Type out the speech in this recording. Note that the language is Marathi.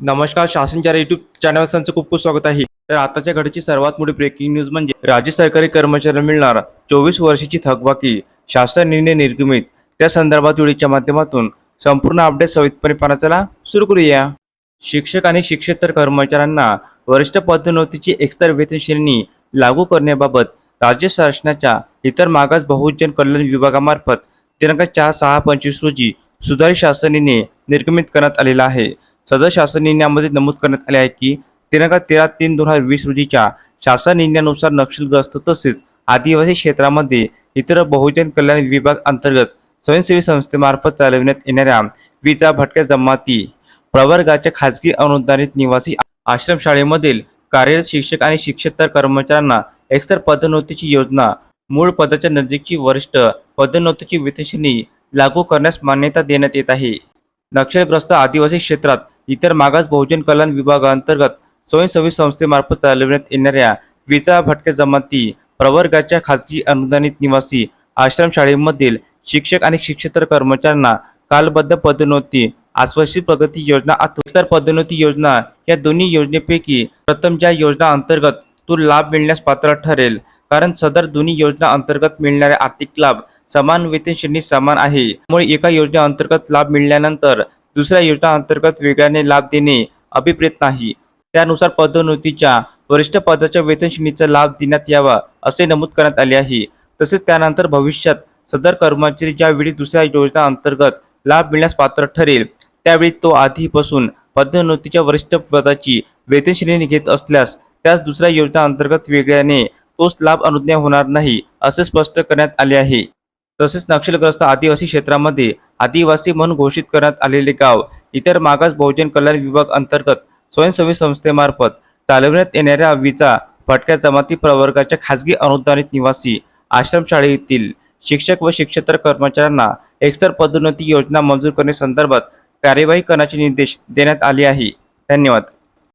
नमस्कार शासनच्या युट्यूब चॅनल संचं खूप खूप स्वागत आहे. तर आताच्या घडीची सर्वात मोठी ब्रेकिंग न्यूज म्हणजे राज्य सरकारी कर्मचाऱ्यांना मिळणार चोवीस वर्षाची थकबाकी शासन निर्णय निर्गमित. त्या संदर्भात व्हिडिओच्या माध्यमातून संपूर्ण अपडेट सविस्तरपणे पाहण्याचा सुरू करूया. शिक्षक आणि शिक्षेतर कर्मचाऱ्यांना वरिष्ठ पदोन्नतीची एकतर वेतन श्रेणी लागू करण्याबाबत राज्य शासनाच्या इतर मागास बहुजन कल्याण विभागामार्फत दिनांक चार सहा पंचवीस रोजी सुधारित शासनाने निर्गमित करण्यात आलेला आहे. सदर शासन निर्णयामध्ये नमूद करण्यात आले आहे की दिनांक तेरा तीन दोन हजार वीस रोजीच्या शासन निर्णयानुसार नक्षलग्रस्त तसेच आदिवासी क्षेत्रामध्ये इतर बहुजन कल्याण विभाग अंतर्गत स्वयंसेवी संस्थेमार्फत चालविण्यात येणाऱ्या विजा भटक्या जमाती प्रवर्गाच्या खाजगी अनुदानित निवासी आश्रमशाळेमधील कार्यरत शिक्षक आणि शिक्षकेतर कर्मचाऱ्यांना एकतर पदोन्नतीची योजना मूळ पदाच्या नजीकची वरिष्ठ पदोन्नतीची वेतनश्रेणी लागू करण्यास मान्यता देण्यात येत आहे. नक्षलग्रस्त आदिवासी क्षेत्रात इतर मागास बहुजन कल्याण विभागांतर्गत स्वयंसेवी संस्थेमार्फत चालविण्यात येणाऱ्या विजा भटक्या जमाती प्रवर्गाच्या खाजगी अनुदानित निवासी आश्रमशाळेमधील शिक्षक आणि शिक्षेतर कर्मचाऱ्यांना कालबद्ध पदोन्नती आश्वासित प्रगती योजना अथवा पदोन्नती योजना या दोन्ही योजनेपैकी प्रथम ज्या योजना अंतर्गत तो लाभ मिळण्यास पात्र ठरेल कारण सदर दोन्ही योजना अंतर्गत मिळणारे आर्थिक लाभ समान वेतन श्रेणी समान आहे. त्यामुळे एका योजना अंतर्गत लाभ मिळाल्यानंतर दुसऱ्या योजना अंतर्गत वेगळ्याने लाभ देणे अभिप्रेत नाही. त्यानुसार पदोन्नतीच्या वरिष्ठ पदाच्या वेतन श्रेणीचा लाभ देण्यात यावा असे नमूद करण्यात आले आहे. तसेच त्यानंतर भविष्यात सदर कर्मचारी ज्यावेळी दुसऱ्या योजना अंतर्गत लाभ मिळण्यास पात्र ठरेल त्यावेळी तो आधीपासून पदोन्नतीच्या वरिष्ठ पदाची वेतन श्रेणी घेत असल्यास त्यास दुसऱ्या योजना अंतर्गत वेगळ्याने तोच लाभ अनुज्ञा होणार नाही असे स्पष्ट करण्यात आले आहे. तसेच नक्षलग्रस्त आदिवासी क्षेत्रामध्ये आदिवासी म्हणून घोषित करण्यात आलेले गाव इतर मागास बहुजन कल्याण विभाग अंतर्गत स्वयंसेवी संस्थेमार्फत चालविण्यात येणाऱ्या विचा भटक्या जमाती प्रवर्गाच्या खाजगी अनुदानित निवासी आश्रमशाळेतील शिक्षक व शिक्षेतर कर्मचाऱ्यांना एकतर पदोन्नती योजना मंजूर करण्यासंदर्भात कार्यवाही करण्याचे निर्देश देण्यात आले आहे. धन्यवाद.